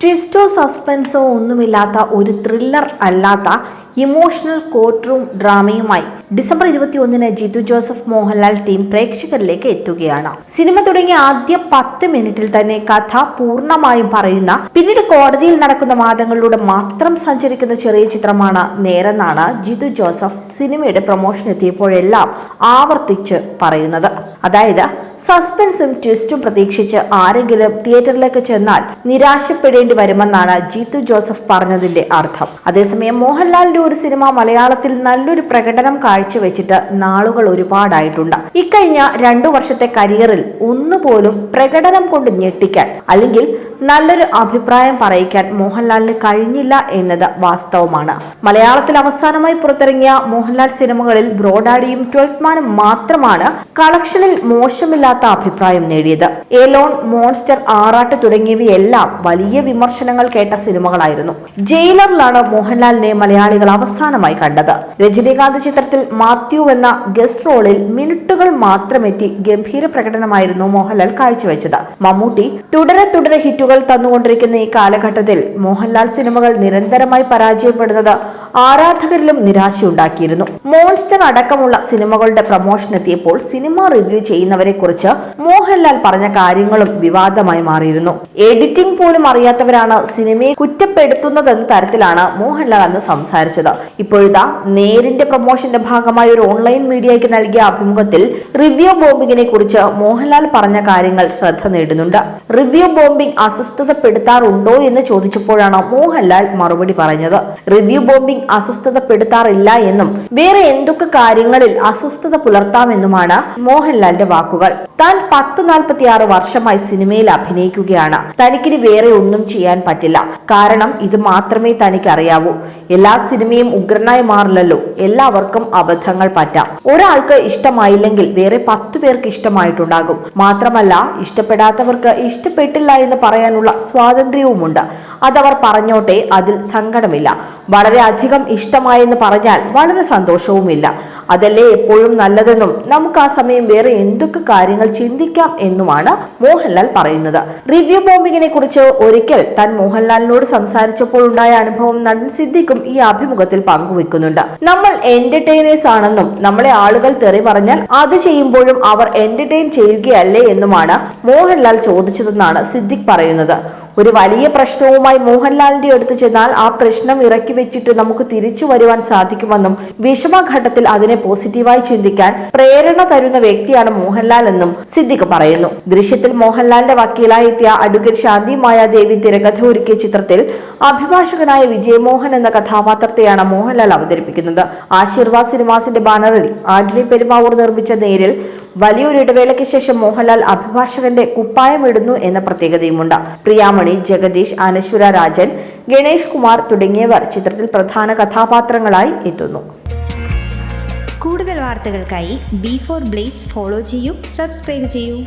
ട്വിസ്റ്റോ സസ്പെൻസോ ഒന്നുമില്ലാത്ത ഒരു ത്രില്ലർ അല്ലാത്ത ഇമോഷണൽ കോർട്ട് റൂം ഡ്രാമയുമായി ഡിസംബർ ഇരുപത്തി ഒന്നിന് ജിതു ജോസഫ് മോഹൻലാൽ ടീം പ്രേക്ഷകരിലേക്ക് എത്തുകയാണ്. സിനിമ തുടങ്ങിയ ആദ്യ പത്ത് മിനിറ്റിൽ തന്നെ കഥ പൂർണമായും പറയുന്ന പിന്നീട് കോടതിയിൽ നടക്കുന്ന വാദങ്ങളിലൂടെ മാത്രം സഞ്ചരിക്കുന്ന ചെറിയ ചിത്രമാണ് നേരെന്നാണ് ജിതു ജോസഫ് സിനിമയുടെ പ്രൊമോഷൻ എത്തിയപ്പോഴെല്ലാം ആവർത്തിച്ച് പറയുന്നത്. അതായത് സസ്പെൻസും ട്വിസ്റ്റും പ്രതീക്ഷിച്ച് ആരെങ്കിലും തിയേറ്ററിലേക്ക് ചെന്നാൽ നിരാശപ്പെടേണ്ടി വരുമെന്നാണ് ജീത്തു ജോസഫ് പറഞ്ഞതിന്റെ അർത്ഥം. അതേസമയം മോഹൻലാലിന്റെ ഒരു സിനിമ മലയാളത്തിൽ നല്ലൊരു പ്രകടനം കാഴ്ചവെച്ചിട്ട് നാളുകൾ ഒരുപാടായിട്ടുണ്ട്. ഇക്കഴിഞ്ഞ രണ്ടു വർഷത്തെ കരിയറിൽ ഒന്നുപോലും പ്രകടനം കൊണ്ട് ഞെട്ടിക്കാൻ അല്ലെങ്കിൽ നല്ലൊരു അഭിപ്രായം പറയിക്കാൻ മോഹൻലാലിന് കഴിഞ്ഞില്ല എന്നത് വാസ്തവമാണ്. മലയാളത്തിൽ അവസാനമായി പുറത്തിറങ്ങിയ മോഹൻലാൽ സിനിമകളിൽ ബ്രോഡാഡിയും ട്വൽത്ത് മാനും മാത്രമാണ് കളക്ഷനിൽ മോശമില്ലാത്ത അഭിപ്രായം നേടിയത്. എലോൺ മോൺസ്റ്റർ ആറാട്ട് തുടങ്ങിയവയെല്ലാം വലിയ വിമർശനങ്ങൾ കേട്ട സിനിമകളായിരുന്നു. ജയിലറിലാണ് മോഹൻലാലിനെ മലയാളികൾ അവസാനമായി കണ്ടത്. രജനീകാന്ത് ചിത്രത്തിൽ മാത്യു എന്ന ഗസ്റ്റ് റോളിൽ മിനിറ്റുകൾ മാത്രമെത്തി ഗംഭീര പ്രകടനമായിരുന്നു മോഹൻലാൽ കാഴ്ചവെച്ചത്. മമ്മൂട്ടി തുടരെ തുടരെ ഹിറ്റുകൾ തന്നുകൊണ്ടിരിക്കുന്ന ഈ കാലഘട്ടത്തിൽ മോഹൻലാൽ സിനിമകൾ നിരന്തരമായി പരാജയപ്പെടുന്നത് ആരാധകരിലും നിരാശയുണ്ടാക്കിയിരുന്നു. മോൺസ്റ്റർ അടക്കമുള്ള സിനിമകളുടെ പ്രൊമോഷൻ എത്തിയപ്പോൾ സിനിമ റിവ്യൂ ചെയ്യുന്നവരെ കുറിച്ച് മോഹൻലാൽ പറഞ്ഞ കാര്യങ്ങളും വിവാദമായി മാറിയിരുന്നു. എഡിറ്റിംഗ് പോലും അറിയാത്തവരാണ് സിനിമയെ കുറ്റപ്പെടുത്തുന്നതെന്ന തരത്തിലാണ് മോഹൻലാൽ അന്ന് സംസാരിച്ചത്. ഇപ്പോഴത്തെ നേരിന്റെ പ്രൊമോഷന്റെ ഭാഗമായി ഒരു ഓൺലൈൻ മീഡിയയ്ക്ക് നൽകിയ അഭിമുഖത്തിൽ റിവ്യൂ ബോംബിങ്ങിനെ കുറിച്ച് മോഹൻലാൽ പറഞ്ഞ കാര്യങ്ങൾ ശ്രദ്ധ നേടുന്നുണ്ട്. റിവ്യൂ ബോംബിംഗ് അസ്വസ്ഥതപ്പെടുത്താറുണ്ടോ എന്ന് ചോദിച്ചപ്പോഴാണ് മോഹൻലാൽ മറുപടി പറഞ്ഞത്. റിവ്യൂ ബോംബിംഗ് അസ്വസ്ഥതപ്പെടുത്താറില്ല എന്നും വേറെ എന്തൊക്കെ കാര്യങ്ങളിൽ അസ്വസ്ഥത പുലർത്താമെന്നുമാണ് മോഹൻലാലിന്റെ വാക്കുകൾ. താൻ പത്ത് നാൽപ്പത്തി ആറ് വർഷമായി സിനിമയിൽ അഭിനയിക്കുകയാണ്. തനിക്കിനി വേറെ ഒന്നും ചെയ്യാൻ പറ്റില്ല. കാരണം ഇത് മാത്രമേ തനിക്ക് അറിയാവൂ എല്ലാ സിനിമയും ഉഗ്രനായി മാറില്ലല്ലോ. എല്ലാവർക്കും അബദ്ധങ്ങൾ പറ്റാം. ഒരാൾക്ക് ഇഷ്ടമായില്ലെങ്കിൽ വേറെ പത്തു പേർക്ക് ഇഷ്ടമായിട്ടുണ്ടാകും. മാത്രമല്ല ഇഷ്ടപ്പെടാത്തവർക്ക് ഇഷ്ടപ്പെട്ടില്ല എന്ന് പറയാനുള്ള സ്വാതന്ത്ര്യവുമുണ്ട്. അതവർ പറഞ്ഞോട്ടെ അതിൽ സങ്കടമില്ല. വളരെ അധികം ഇഷ്ടമായെന്ന് പറഞ്ഞാൽ വളരെ സന്തോഷവുമില്ല. അതല്ലേ എപ്പോഴും നല്ലതെന്നും നമുക്ക് ആ സമയം വേറെ എന്തൊക്കെ കാര്യങ്ങൾ ചിന്തിക്കാം എന്നുമാണ് മോഹൻലാൽ പറയുന്നത്. റിവ്യൂ ബോംബിങ്ങിനെ കുറിച്ച് ഒരിക്കൽ താൻ മോഹൻലാലിനോട് സംസാരിച്ചപ്പോൾ ഉണ്ടായ അനുഭവം നടൻ സിദ്ദിഖും ഈ അഭിമുഖത്തിൽ പങ്കുവെക്കുന്നുണ്ട്. നമ്മൾ എന്റർടൈനേഴ്സ് ആണെന്നും നമ്മളെ ആളുകൾ തെറി പറഞ്ഞാൽ അത് ചെയ്യുമ്പോഴും അവർ എന്റർടൈൻ ചെയ്യുകയല്ലേ എന്നുമാണ് മോഹൻലാൽ ചോദിച്ചതെന്നാണ് സിദ്ദിഖ് പറയുന്നത്. ഒരു വലിയ പ്രശ്നവുമായി മോഹൻലാലിന്റെ അടുത്ത് ചെന്നാൽ ആ പ്രശ്നം ഇറക്കി വെച്ചിട്ട് നമുക്ക് തിരിച്ചു വരുവാൻ സാധിക്കുമെന്നും വിഷമഘട്ടത്തിൽ അതിനെ പോസിറ്റീവായി ചിന്തിക്കാൻ പ്രേരണ തരുന്ന വ്യക്തിയാണ് മോഹൻലാൽ എന്നും സിദ്ദിഖ് പറയുന്നു. ദൃശ്യത്തിൽ മോഹൻലാലിന്റെ വക്കീലായി എത്തിയ അഡ്വക്കേറ്റ് ശാന്തി മായാദേവി തിരക്കഥ ഒരുക്കിയ ചിത്രത്തിൽ അഭിഭാഷകനായ വിജയമോഹൻ എന്ന കഥാപാത്രത്തെയാണ് മോഹൻലാൽ അവതരിപ്പിക്കുന്നത്. ആശീർവാദ് സിനിമാസിന്റെ ബാനറിൽ ആന്റണി പെരുമാവൂർ നിർമ്മിച്ച നേരിൽ വലിയൊരു ഇടവേളയ്ക്ക് ശേഷം മോഹൻലാൽ അഭിഭാഷകന്റെ കുപ്പായമിടുന്നു എന്ന പ്രത്യേകതയുമുണ്ട്. പ്രിയാമണി ജഗദീഷ് അനശ്വര രാജൻ ഗണേഷ് കുമാർ തുടങ്ങിയവർ ചിത്രത്തിൽ പ്രധാന കഥാപാത്രങ്ങളായി എത്തുന്നു. കൂടുതൽ വാർത്തകൾക്കായി ബി ഫോർ ബ്ലേസ് ഫോളോ ചെയ്യൂ സബ്സ്ക്രൈബ് ചെയ്യൂ.